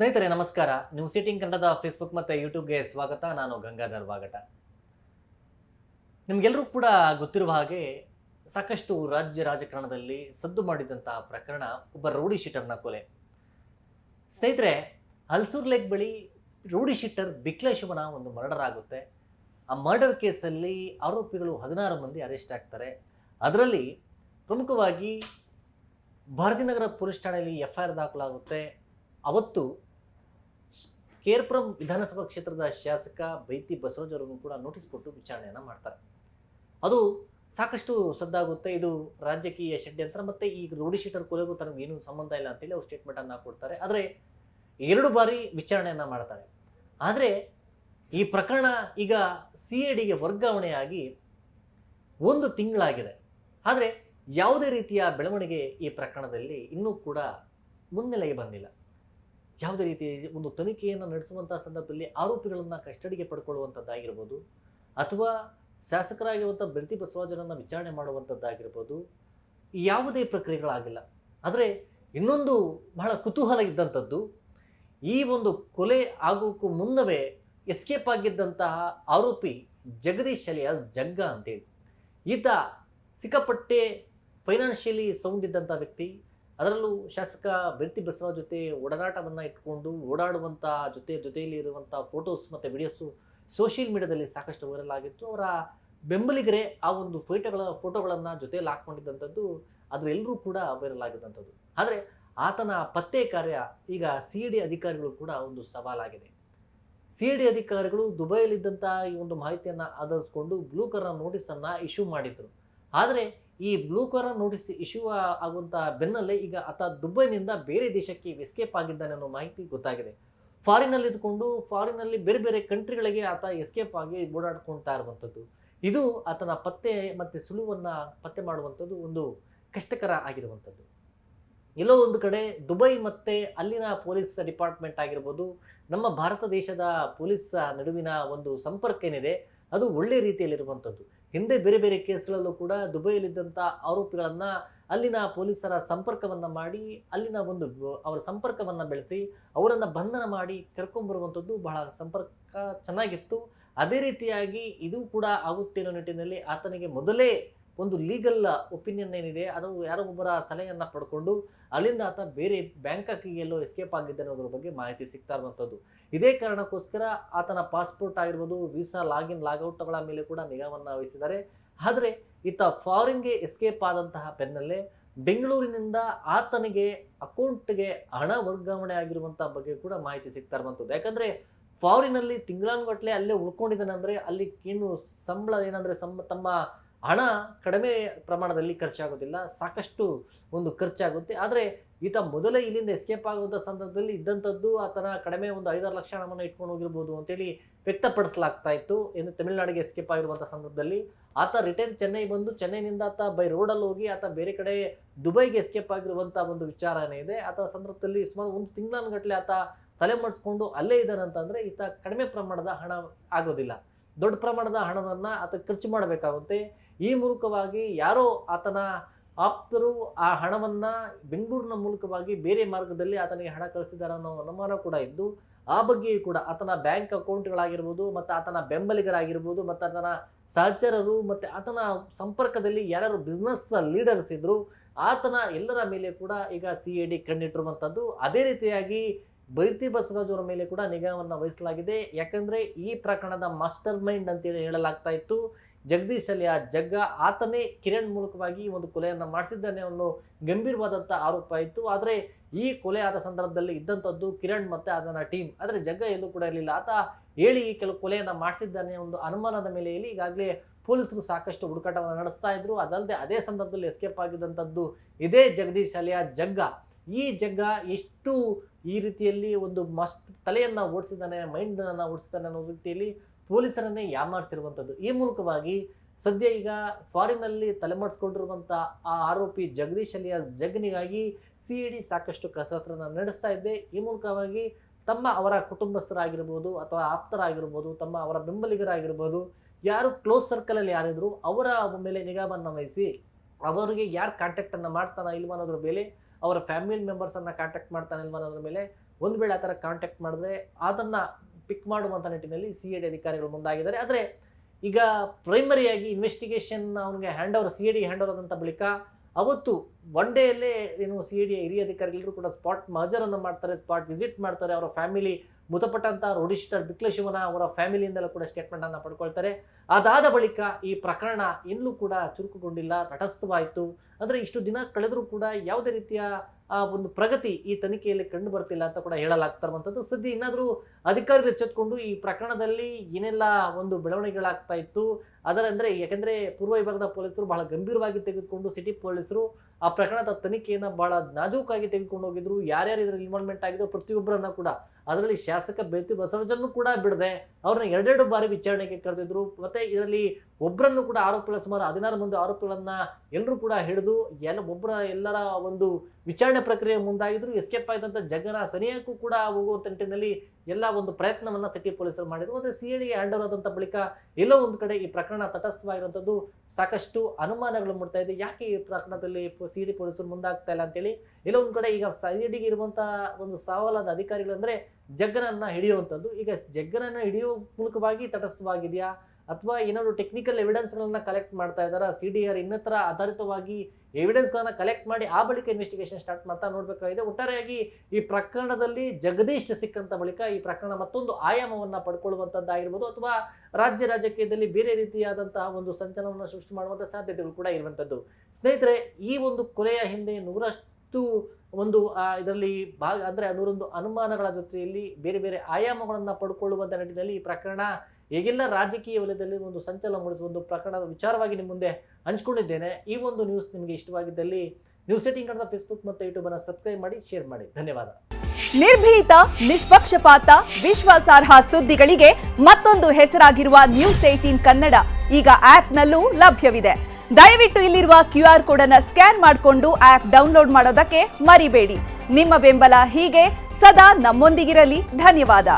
ಸ್ನೇಹಿತರೆ, ನಮಸ್ಕಾರ. New sitting ಕನ್ನಡದ ಫೇಸ್ಬುಕ್ ಮತ್ತು ಯೂಟ್ಯೂಬ್ಗೆ ಸ್ವಾಗತ. ನಾನು ಗಂಗಾಧರ್ ವಾಗಟ. ನಿಮಗೆಲ್ಲರೂ ಕೂಡ ಗೊತ್ತಿರುವ ಹಾಗೆ ಸಾಕಷ್ಟು ರಾಜ್ಯ ರಾಜಕಾರಣದಲ್ಲಿ ಸದ್ದು ಮಾಡಿದಂತಹ ಪ್ರಕರಣ ಒಬ್ಬ ರೌಡಿ ಶೀಟರ್ನ ಕೊಲೆ. ಸ್ನೇಹಿತರೆ, ಹಲ್ಸೂರ್ ಲೇಕ್ ಬಳಿ ರೌಡಿ ಶೀಟರ್ ಬಿಕ್ಲೇಶವನ ಒಂದು ಮರ್ಡರ್ ಆಗುತ್ತೆ. ಆ ಮರ್ಡರ್ ಕೇಸಲ್ಲಿ ಆರೋಪಿಗಳು ಹದಿನಾರು ಮಂದಿ ಅರೆಸ್ಟ್ ಆಗ್ತಾರೆ. ಅದರಲ್ಲಿ ಪ್ರಮುಖವಾಗಿ ಭಾರತೀನಗರ ಪೊಲೀಸ್ ಠಾಣೆಯಲ್ಲಿ ಎಫ್ ಐ ಆರ್ ದಾಖಲಾಗುತ್ತೆ. ಅವತ್ತು ಕೇರ್ಪುರಂ ವಿಧಾನಸಭಾ ಕ್ಷೇತ್ರದ ಶಾಸಕ ಬೈತಿ ಬಸವರಾಜ್ ಅವರನ್ನು ಕೂಡ ನೋಟಿಸ್ ಕೊಟ್ಟು ವಿಚಾರಣೆಯನ್ನು ಮಾಡ್ತಾರೆ. ಅದು ಸಾಕಷ್ಟು ಸದ್ದಾಗುತ್ತೆ. ಇದು ರಾಜಕೀಯ ಷಡ್ಯಂತ್ರ ಮತ್ತು ಈ ರೋಡಿ ಶೀಟರ್ ಕೊಲೆಗೂ ತನಗೇನು ಸಂಬಂಧ ಇಲ್ಲ ಅಂತೇಳಿ ಅವ್ರು ಸ್ಟೇಟ್ಮೆಂಟನ್ನು ಕೊಡ್ತಾರೆ. ಆದರೆ ಎರಡು ಬಾರಿ ವಿಚಾರಣೆಯನ್ನು ಮಾಡ್ತಾರೆ. ಆದರೆ ಈ ಪ್ರಕರಣ ಈಗ ಸಿ ಎ ಡಿಗೆ ವರ್ಗಾವಣೆಯಾಗಿ ಒಂದು ತಿಂಗಳಾಗಿದೆ. ಆದರೆ ಯಾವುದೇ ರೀತಿಯ ಬೆಳವಣಿಗೆ ಈ ಪ್ರಕರಣದಲ್ಲಿ ಇನ್ನೂ ಕೂಡ ಮುನ್ನೆಲೆಗೆ ಬಂದಿಲ್ಲ. ಯಾವುದೇ ರೀತಿ ಒಂದು ತನಿಖೆಯನ್ನು ನಡೆಸುವಂಥ ಸಂದರ್ಭದಲ್ಲಿ ಆರೋಪಿಗಳನ್ನು ಕಸ್ಟಡಿಗೆ ಪಡ್ಕೊಳ್ಳುವಂಥದ್ದಾಗಿರ್ಬೋದು ಅಥವಾ ಶಾಸಕರಾಗಿರುವಂಥ ಬೆಳ್ತಿ ಬಸವರಾಜರನ್ನು ವಿಚಾರಣೆ ಮಾಡುವಂಥದ್ದಾಗಿರ್ಬೋದು ಯಾವುದೇ ಪ್ರಕ್ರಿಯೆಗಳಾಗಿಲ್ಲ. ಆದರೆ ಇನ್ನೊಂದು ಬಹಳ ಕುತೂಹಲ ಇದ್ದಂಥದ್ದು ಈ ಒಂದು ಕೊಲೆ ಆಗೋಕ್ಕೂ ಮುನ್ನವೇ ಎಸ್ಕೇಪ್ ಆಗಿದ್ದಂತಹ ಆರೋಪಿ ಜಗದೀಶ್ ಅಲಿಯಾಸ್ ಜಗ್ಗ ಅಂತೇಳಿ. ಈತ ಸಿಕ್ಕಾಪಟ್ಟೆ ಫೈನಾನ್ಷಿಯಲಿ ಸೌಂಡ್ ಇದ್ದಂಥ ವ್ಯಕ್ತಿ ಅದರಲ್ಲೂ ಶಾಸಕ ಬೆಳ್ತಿ ಬಸವ ಜೊತೆ ಒಡನಾಟವನ್ನು ಇಟ್ಕೊಂಡು ಓಡಾಡುವಂಥ ಜೊತೆ ಜೊತೆಯಲ್ಲಿ ಇರುವಂಥ ಫೋಟೋಸ್ ಮತ್ತು ವಿಡಿಯೋಸು ಸೋಷಿಯಲ್ ಮೀಡಿಯಾದಲ್ಲಿ ಸಾಕಷ್ಟು ವೈರಲ್ ಆಗಿತ್ತು. ಅವರ ಬೆಂಬಲಿಗರೇ ಆ ಒಂದು ಫೋಟೋಗಳ ಫೋಟೋಗಳನ್ನು ಜೊತೆಯಲ್ಲಿ ಹಾಕ್ಕೊಂಡಿದ್ದಂಥದ್ದು ಅದರೆಲ್ಲರೂ ಕೂಡ ವೈರಲ್ ಆಗಿದ್ದಂಥದ್ದು. ಆದರೆ ಆತನ ಪತ್ತೆ ಕಾರ್ಯ ಈಗ ಸಿ ಡಿ ಅಧಿಕಾರಿಗಳು ಕೂಡ ಒಂದು ಸವಾಲಾಗಿದೆ. ಸಿ ಡಿ ಅಧಿಕಾರಿಗಳು ದುಬೈಯಲ್ಲಿದ್ದಂಥ ಈ ಒಂದು ಮಾಹಿತಿಯನ್ನು ಆಧರಿಸಿಕೊಂಡು ಬ್ಲೂ ಕಲರ್ ನೋಟಿಸನ್ನು ಇಶ್ಯೂ ಮಾಡಿದ್ರು. ಆದರೆ ಈ ಬ್ಲೂ ಕಾರನ್ ನೋಟಿಸ್ ಇಶ್ಯೂ ಆಗುವಂತಹ ಬೆನ್ನಲ್ಲೇ ಈಗ ಆತ ದುಬೈನಿಂದ ಬೇರೆ ದೇಶಕ್ಕೆ ಎಸ್ಕೇಪ್ ಆಗಿದ್ದಾನೆ ಅನ್ನೋ ಮಾಹಿತಿ ಗೊತ್ತಾಗಿದೆ. ಫಾರಿನಲ್ಲಿ ಇದ್ಕೊಂಡು ಫಾರಿನಲ್ಲಿ ಬೇರೆ ಬೇರೆ ಕಂಟ್ರಿಗಳಿಗೆ ಆತ ಎಸ್ಕೇಪ್ ಆಗಿ ಓಡಾಡ್ಕೊಳ್ತಾ ಇರುವಂಥದ್ದು. ಇದು ಆತನ ಪತ್ತೆ ಮತ್ತು ಸುಳುವನ್ನು ಪತ್ತೆ ಮಾಡುವಂಥದ್ದು ಒಂದು ಕಷ್ಟಕರ ಆಗಿರುವಂಥದ್ದು. ಎಲ್ಲೋ ಒಂದು ಕಡೆ ದುಬೈ ಮತ್ತು ಅಲ್ಲಿನ ಪೊಲೀಸ್ ಡಿಪಾರ್ಟ್ಮೆಂಟ್ ಆಗಿರ್ಬೋದು, ನಮ್ಮ ಭಾರತ ದೇಶದ ಪೊಲೀಸ್ ನಡುವಿನ ಒಂದು ಸಂಪರ್ಕ ಏನಿದೆ, ಅದು ಒಳ್ಳೆ ರೀತಿಯಲ್ಲಿರುವಂಥದ್ದು. ಹಿಂದೆ ಬೇರೆ ಬೇರೆ ಕೇಸ್ಗಳಲ್ಲೂ ಕೂಡ ದುಬೈಯಲ್ಲಿದ್ದಂಥ ಆರೋಪಿಗಳನ್ನು ಅಲ್ಲಿನ ಪೊಲೀಸರ ಸಂಪರ್ಕವನ್ನು ಮಾಡಿ, ಅಲ್ಲಿನ ಒಂದು ಅವರ ಸಂಪರ್ಕವನ್ನು ಬೆಳೆಸಿ, ಅವರನ್ನು ಬಂಧನ ಮಾಡಿ ಕರ್ಕೊಂಬರುವಂಥದ್ದು ಬಹಳ ಸಂಪರ್ಕ ಚೆನ್ನಾಗಿತ್ತು. ಅದೇ ರೀತಿಯಾಗಿ ಇದು ಕೂಡ ಆಗುತ್ತೆ ನಿಟ್ಟಿನಲ್ಲಿ ಆತನಿಗೆ ಮೊದಲೇ ಒಂದು ಲೀಗಲ್ ಒಪಿನಿಯನ್ ಏನಿದೆ, ಅದು ಯಾರೋ ಒಬ್ಬರ ಸಲಹೆಯನ್ನು ಪಡ್ಕೊಂಡು ಅಲ್ಲಿಂದ ಆತ ಬೇರೆ ಬ್ಯಾಂಕಾಕಿಗೆ ಎಲ್ಲೋ ಎಸ್ಕೇಪ್ ಆಗಿದ್ದೆ ಅನ್ನೋದ್ರ ಬಗ್ಗೆ ಮಾಹಿತಿ ಸಿಗ್ತಾ ಇರುವಂಥದ್ದು. ಇದೇ ಕಾರಣಕ್ಕೋಸ್ಕರ ಆತನ ಪಾಸ್ಪೋರ್ಟ್ ಆಗಿರ್ಬೋದು ವೀಸಾ ಲಾಗಿನ್ ಲಾಗೌಟ್ಗಳ ಮೇಲೆ ಕೂಡ ನಿಗಾವನ್ನು ವಹಿಸಿದ್ದಾರೆ. ಆದರೆ ಈತ ಫಾರಿನ್ಗೆ ಎಸ್ಕೇಪ್ ಆದಂತಹ ಬೆನ್ನಲ್ಲೇ ಬೆಂಗಳೂರಿನಿಂದ ಆತನಿಗೆ ಅಕೌಂಟ್ಗೆ ಹಣ ವರ್ಗಾವಣೆ ಆಗಿರುವಂಥ ಬಗ್ಗೆ ಕೂಡ ಮಾಹಿತಿ ಸಿಗ್ತಾ ಇರುವಂಥದ್ದು. ಯಾಕಂದರೆ ಫಾರಿನಲ್ಲಿ ತಿಂಗಳಾನುಗಟ್ಟಲೆ ಅಲ್ಲೇ ಉಳ್ಕೊಂಡಿದ್ದಾನೆ ಅಂದರೆ ಅಲ್ಲಿ ಏನು ಸಂಬಳ ಏನಂದರೆ ಸಂ ತಮ್ಮ ಹಣ ಕಡಿಮೆ ಪ್ರಮಾಣದಲ್ಲಿ ಖರ್ಚಾಗೋದಿಲ್ಲ, ಸಾಕಷ್ಟು ಒಂದು ಖರ್ಚಾಗುತ್ತೆ. ಆದರೆ ಈತ ಮೊದಲೇ ಇಲ್ಲಿಂದ ಎಸ್ಕೇಪ್ ಆಗುವಂಥ ಸಂದರ್ಭದಲ್ಲಿ ಇದ್ದಂಥದ್ದು ಆತನ ಕಡಿಮೆ ಒಂದು ಐದಾರು ಲಕ್ಷ ಹಣವನ್ನು ಇಟ್ಕೊಂಡು ಹೋಗಿರ್ಬೋದು ಅಂತೇಳಿ ವ್ಯಕ್ತಪಡಿಸಲಾಗ್ತಾ ಇತ್ತು. ಎಂದು ತಮಿಳುನಾಡಿಗೆ ಎಸ್ಕೇಪ್ ಆಗಿರುವಂಥ ಸಂದರ್ಭದಲ್ಲಿ ಆತ ರಿಟರ್ನ್ ಚೆನ್ನೈ ಬಂದು, ಚೆನ್ನೈನಿಂದ ಆತ ಬೈ ರೋಡಲ್ಲಿ ಹೋಗಿ ಆತ ಬೇರೆ ಕಡೆ ದುಬೈಗೆ ಎಸ್ಕೇಪ್ ಆಗಿರುವಂಥ ಒಂದು ವಿಚಾರನೇ ಇದೆ. ಆತ ಸಂದರ್ಭದಲ್ಲಿ ಸುಮಾರು ಒಂದು ತಿಂಗಳಾನುಗಟ್ಟಲೆ ಆತ ತಲೆ ಮಾಡಿಸ್ಕೊಂಡು ಅಲ್ಲೇ ಇದ್ದಾನಂತಂದರೆ ಈತ ಕಡಿಮೆ ಪ್ರಮಾಣದ ಹಣ ಆಗೋದಿಲ್ಲ. ದೊಡ್ಡ ಪ್ರಮಾಣದ ಹಣವನ್ನು ಆತ ಖರ್ಚು ಮಾಡಬೇಕಾಗುತ್ತೆ. ಈ ಮೂಲಕವಾಗಿ ಯಾರೋ ಆತನ ಆಪ್ತರು ಆ ಹಣವನ್ನು ಬೆಂಗಳೂರಿನ ಮೂಲಕವಾಗಿ ಬೇರೆ ಮಾರ್ಗದಲ್ಲಿ ಆತನಿಗೆ ಹಣ ಕಳಿಸಿದ್ದಾರೆ ಅನ್ನೋ ಅನುಮಾನ ಕೂಡ ಇದ್ದು, ಆ ಬಗ್ಗೆಯೂ ಕೂಡ ಆತನ ಬ್ಯಾಂಕ್ ಅಕೌಂಟ್ಗಳಾಗಿರ್ಬೋದು, ಮತ್ತು ಆತನ ಬೆಂಬಲಿಗರಾಗಿರ್ಬೋದು, ಮತ್ತು ಆತನ ಸಹಚರರು, ಮತ್ತು ಆತನ ಸಂಪರ್ಕದಲ್ಲಿ ಯಾರ್ಯಾರು ಬಿಸ್ನೆಸ್ ಲೀಡರ್ಸ್ ಇದ್ದರು ಆತನ ಎಲ್ಲರ ಮೇಲೆ ಕೂಡ ಈಗ ಸಿ ಎ ಡಿ ಕಣ್ಣಿಟ್ಟಿರುವಂಥದ್ದು ಅದೇ ರೀತಿಯಾಗಿ ಬೈರ್ತಿ ಬಸವರಾಜವರ ಮೇಲೆ ಕೂಡ ನಿಗಾವನ್ನು ವಹಿಸಲಾಗಿದೆ. ಯಾಕಂದರೆ ಈ ಪ್ರಕರಣದ ಮಾಸ್ಟರ್ ಮೈಂಡ್ ಅಂತೇಳಿ ಹೇಳಲಾಗ್ತಾ ಇತ್ತು. ಜಗದೀಶ್ ಆ ಜಗ್ಗ ಆತನೇ ಕಿರಣ್ ಮೂಲಕವಾಗಿ ಒಂದು ಕೊಲೆಯನ್ನು ಮಾಡಿಸಿದ್ದಾನೆ ಅನ್ನೋ ಗಂಭೀರವಾದಂಥ ಆರೋಪ ಇತ್ತು. ಆದರೆ ಈ ಕೊಲೆ ಆದ ಸಂದರ್ಭದಲ್ಲಿ ಇದ್ದಂಥದ್ದು ಕಿರಣ್ ಮತ್ತು ಅದನ್ನ ಟೀಮ್ ಆದರೆ ಜಗ್ಗ ಎಲ್ಲೂ ಕೂಡ ಇರಲಿಲ್ಲ. ಆತ ಹೇಳಿ ಕೆಲವು ಕೊಲೆಯನ್ನು ಮಾಡಿಸಿದ್ದಾನೆ ಒಂದು ಅನುಮಾನದ ಮೇಲೆ ಹೇಳಿ ಈಗಾಗಲೇ ಪೊಲೀಸರು ಸಾಕಷ್ಟು ಹುಡುಕಾಟವನ್ನು ನಡೆಸ್ತಾ ಇದ್ರು. ಅದಲ್ಲದೆ ಅದೇ ಸಂದರ್ಭದಲ್ಲಿ ಎಸ್ಕೇಪ್ ಆಗಿದ್ದಂಥದ್ದು ಇದೇ ಜಗದೀಶ್ ಅಲಿಯ ಜಗ್ಗ. ಈ ಜಗ್ಗ ಎಷ್ಟು ಈ ರೀತಿಯಲ್ಲಿ ಒಂದು ಮಸ್ಟ್ ತಲೆಯನ್ನು ಓಡಿಸಿದ್ದಾನೆ ಮೈಂಡನ್ನು ಓಡಿಸಿದ್ದಾನೆ ಅನ್ನೋ ರೀತಿಯಲ್ಲಿ ಪೊಲೀಸರನ್ನೇ ಯಾಮಾರಿಸಿರುವಂಥದ್ದು ಈ ಮೂಲಕವಾಗಿ ಸದ್ಯ ಈಗ ಫಾರಿನಲ್ಲಿ ತಲೆಮಾಡಿಸ್ಕೊಂಡಿರುವಂಥ ಆ ಆರೋಪಿ ಜಗದೀಶ್ ಅಲಿಯಾಸ್ ಜಗ್ನಿಗಾಗಿ ಸಿ ಇ ಡಿ ಸಾಕಷ್ಟು ಕಸರತ್ತನ್ನು ನಡೆಸ್ತಾ ಇದ್ದೆ. ಈ ಮೂಲಕವಾಗಿ ತಮ್ಮ ಅವರ ಕುಟುಂಬಸ್ಥರಾಗಿರ್ಬೋದು ಅಥವಾ ಆಪ್ತರಾಗಿರ್ಬೋದು, ತಮ್ಮ ಅವರ ಬೆಂಬಲಿಗರಾಗಿರ್ಬೋದು, ಯಾರು ಕ್ಲೋಸ್ ಸರ್ಕಲಲ್ಲಿ ಯಾರಿದ್ರು ಅವರ ಮೇಲೆ ನಿಗಾವನ್ನು ವಹಿಸಿ ಅವರಿಗೆ ಯಾರು ಕಾಂಟ್ಯಾಕ್ಟನ್ನು ಮಾಡ್ತಾನ ಇಲ್ವ ಅನ್ನೋದ್ರ ಮೇಲೆ ಅವರ ಫ್ಯಾಮಿಲಿ ಮೆಂಬರ್ಸನ್ನು ಕಾಂಟ್ಯಾಕ್ಟ್ ಮಾಡ್ತಾನೆ ಇಲ್ವ ಅನ್ನೋದ್ರ ಮೇಲೆ ಒಂದು ವೇಳೆ ಆ ಥರ ಕಾಂಟ್ಯಾಕ್ಟ್ ಮಾಡಿದ್ರೆ ಅದನ್ನು ಪಿಕ್ ಮಾಡುವಂಥ ನಿಟ್ಟಿನಲ್ಲಿ ಸಿ ಎ ಡಿ ಅಧಿಕಾರಿಗಳು ಮುಂದಾಗಿದ್ದಾರೆ. ಆದರೆ ಈಗ ಪ್ರೈಮರಿಯಾಗಿ ಇನ್ವೆಸ್ಟಿಗೇಷನ್ ಅವನಿಗೆ hand over C I D hand over ಆದಂಥ ಬಳಿಕ ಅವತ್ತು ಒನ್ ಡೇಯಲ್ಲೇ ಏನು ಸಿ ಎ ಡಿ ಹಿರಿಯ ಅಧಿಕಾರಿಗಳು ಕೂಡ ಸ್ಪಾಟ್ ಮಜರನ್ನು ಮಾಡ್ತಾರೆ ಸ್ಪಾಟ್ ವಿಸಿಟ್ ಮಾಡ್ತಾರೆ, ಅವರ ಫ್ಯಾಮಿಲಿ ಮೃತಪಟ್ಟಂಥ ರೋಡಿಸ್ಟರ್ ಬಿಕ್ಲೆ ಶಿವನ ಅವರ ಫ್ಯಾಮಿಲಿಯಿಂದಲೂ ಕೂಡ ಸ್ಟೇಟ್ಮೆಂಟನ್ನು ಪಡ್ಕೊಳ್ತಾರೆ. ಅದಾದ ಬಳಿಕ ಈ ಪ್ರಕರಣ ಇನ್ನೂ ಕೂಡ ಚುರುಕುಗೊಂಡಿಲ್ಲ, ತಟಸ್ಥವಾಯಿತು. ಅಂದರೆ ಇಷ್ಟು ದಿನ ಕಳೆದರೂ ಕೂಡ ಯಾವುದೇ ರೀತಿಯ, ಆ, ಒಂದು ಪ್ರಗತಿ ಈ ತನಿಖೆಯಲ್ಲಿ ಕಂಡು ಬರ್ತಿಲ್ಲ ಅಂತ ಕೂಡ ಹೇಳಲಾಗ್ತಿರುವಂಥದ್ದು ಸದ್ಯ ಇನ್ನಾದರೂ ಅಧಿಕಾರಿಗಳು ಎಚ್ಚೆತ್ಕೊಂಡು ಈ ಪ್ರಕರಣದಲ್ಲಿ ಏನೆಲ್ಲ ಒಂದು ಬೆಳವಣಿಗೆಗಳಾಗ್ತಾ ಇತ್ತು, ಅದರಂದರೆ ಯಾಕೆಂದರೆ ಪೂರ್ವ ವಿಭಾಗದ ಪೊಲೀಸರು ಬಹಳ ಗಂಭೀರವಾಗಿ ತೆಗೆದುಕೊಂಡು ಸಿಟಿ ಪೊಲೀಸರು ಆ ಪ್ರಕರಣದ ತನಿಖೆಯನ್ನು ಬಹಳ ನಾಜೂಕಾಗಿ ತೆಗೆದುಕೊಂಡು ಹೋಗಿದ್ರು. ಯಾರ್ಯಾರು ಇದರಲ್ಲಿ ಇನ್ವಾಲ್ವ್ಮೆಂಟ್ ಆಗಿದ್ರು ಪ್ರತಿಯೊಬ್ಬರನ್ನ ಕೂಡ ಅದರಲ್ಲಿ ಶಾಸಕ ಬೇತಿ ಬಸವರಾಜನ್ನು ಕೂಡ ಬಿಡದೆ ಅವ್ರನ್ನ ಎರಡೆರಡು ಬಾರಿ ವಿಚಾರಣೆಗೆ ಕರೆದಿದ್ರು. ಮತ್ತೆ ಇದರಲ್ಲಿ ಒಬ್ಬರನ್ನು ಕೂಡ ಆರೋಪಿಗಳ ಸುಮಾರು ಹದಿನಾರು ಮಂದಿ ಆರೋಪಿಗಳನ್ನ ಎಲ್ಲರೂ ಕೂಡ ಹಿಡಿದು ಎಲ್ಲ ಒಬ್ಬರ ಎಲ್ಲರ ಒಂದು ವಿಚಾರಣೆ ಪ್ರಕ್ರಿಯೆ ಮುಂದಾಗಿದ್ರು. ಎಸ್ಕೇಪ್ ಆಯ್ದಂಥ ಜಗನ ಸನಿಹಕ್ಕೂ ಕೂಡ ಹೋಗುವಂಥ ನಿಟ್ಟಿನಲ್ಲಿ ಎಲ್ಲ ಒಂದು ಪ್ರಯತ್ನವನ್ನು ಸಿಟಿ ಪೊಲೀಸರು ಮಾಡಿದ್ರು. ಮತ್ತೆ ಸಿ ಗೆ ಹ್ಯಾಂಡ್ ಓವರ್ ಆದಂಥ ಬಳಿಕ ಎಲ್ಲೋ ಒಂದು ಕಡೆ ಈ ಪ್ರಕರಣ ತಟಸ್ಥವಾಗಿರುವಂಥದ್ದು ಸಾಕಷ್ಟು ಅನುಮಾನಗಳು ಮೂಡ್ತಾ ಇದೆ. ಯಾಕೆ ಈ ಪ್ರಕರಣದಲ್ಲಿ ಸಿ ಡಿ ಪೊಲೀಸರು ಮುಂದಾಗ್ತಾ ಇಲ್ಲ ಅಂತೇಳಿ ಎಲ್ಲೋ ಒಂದು ಕಡೆ ಈಗ ಸಿ ಡಿಗೆ ಇರುವಂಥ ಒಂದು ಸವಾಲಾದ ಅಧಿಕಾರಿಗಳು ಅಂದರೆ ಜಗ್ಗನನ್ನ ಹಿಡಿಯುವಂಥದ್ದು. ಈಗ ಜಗ್ಗನನ್ನ ಹಿಡಿಯುವ ಮೂಲಕವಾಗಿ ತಟಸ್ಥವಾಗಿದೆಯಾ? ಅಥವಾ ಏನಾದರೂ ಟೆಕ್ನಿಕಲ್ ಎವಿಡೆನ್ಸ್ಗಳನ್ನು ಕಲೆಕ್ಟ್ ಮಾಡ್ತಾ ಇದ್ದಾರೆ? ಸಿ ಡಿ ಆರ್ ಇನ್ನಿತರ ಆಧಾರಿತವಾಗಿ ಎವಿಡೆನ್ಸ್ಗಳನ್ನು ಕಲೆಕ್ಟ್ ಮಾಡಿ ಆ ಬಳಿಕ ಇನ್ವೆಸ್ಟಿಗೇಷನ್ ಸ್ಟಾರ್ಟ್ ಮಾಡ್ತಾ ನೋಡಬೇಕಾಗಿದೆ. ಒಟ್ಟಾರೆಯಾಗಿ ಈ ಪ್ರಕರಣದಲ್ಲಿ ಜಗದೀಶ್ ಸಿಕ್ಕಂಥ ಬಳಿಕ ಈ ಪ್ರಕರಣ ಮತ್ತೊಂದು ಆಯಾಮವನ್ನು ಪಡ್ಕೊಳ್ಳುವಂಥದ್ದಾಗಿರ್ಬೋದು ಅಥವಾ ರಾಜ್ಯ ರಾಜಕೀಯದಲ್ಲಿ ಬೇರೆ ರೀತಿಯಾದಂತಹ ಒಂದು ಸಂಚಲನವನ್ನು ಸೃಷ್ಟಿ ಮಾಡುವಂಥ ಸಾಧ್ಯತೆಗಳು ಕೂಡ ಇರುವಂಥದ್ದು ಸ್ನೇಹಿತರೆ, ಈ ಒಂದು ಕೊಲೆಯ ಹಿಂದೆ ನೂರಷ್ಟು ಒಂದು ಇದರಲ್ಲಿ ಭಾಗ, ಅಂದರೆ ನೂರೊಂದು ಅನುಮಾನಗಳ ಜೊತೆಯಲ್ಲಿ ಬೇರೆ ಬೇರೆ ಆಯಾಮಗಳನ್ನು ಪಡ್ಕೊಳ್ಳುವಂಥ ನಿಟ್ಟಿನಲ್ಲಿ ಈ ಪ್ರಕರಣ ಹೇಗೆಲ್ಲ ರಾಜಕೀಯ ವಲಯದಲ್ಲಿ ಒಂದು ಸಂಚಲನ ಮೂಡಿಸುವ ಒಂದು ಪ್ರಕರಣದ ವಿಚಾರವಾಗಿ ನಿಮ್ಮ ಮುಂದೆ ಹಂಚ್ಕೊಂಡಿದ್ದೇನೆ, ಈ ಒಂದು ನ್ಯೂಸ್ ನಿಮಗೆ ಇಷ್ಟವಾಗಿದ್ದಲ್ಲಿ ನ್ಯೂಸ್ ಏಟಿಂಗ್ ಕನ್ನಡ ಫೇಸ್ಬುಕ್ ಮತ್ತು ಯೂಟ್ಯೂಬನ್ನು ಸಬ್ಸ್ಕ್ರೈಬ್ ಮಾಡಿ ಶೇರ್ ಮಾಡಿ. ಧನ್ಯವಾದ. ನಿರ್ಭೀತ, ನಿಷ್ಪಕ್ಷಪಾತ, ವಿಶ್ವಾಸಾರ್ಹ ಸುದ್ದಿಗಳಿಗೆ ಮತ್ತೊಂದು ಹೆಸರಾಗಿರುವ ನ್ಯೂಸ್ ಏಟೀನ್ ಕನ್ನಡ ಈಗ ಆಪ್ನಲ್ಲೂ ಲಭ್ಯವಿದೆ. ದಯವಿಟ್ಟು ಇಲ್ಲಿರುವ ಕ್ಯೂ ಆರ್ ಕೋಡ್ ಅನ್ನ ಸ್ಕ್ಯಾನ್ ಮಾಡಿಕೊಂಡು ಆಪ್ ಡೌನ್ಲೋಡ್ ಮಾಡೋದಕ್ಕೆ ಮರಿಬೇಡಿ. ನಿಮ್ಮ ಬೆಂಬಲ ಹೀಗೆ ಸದಾ ನಮ್ಮೊಂದಿಗಿರಲಿ. ಧನ್ಯವಾದ.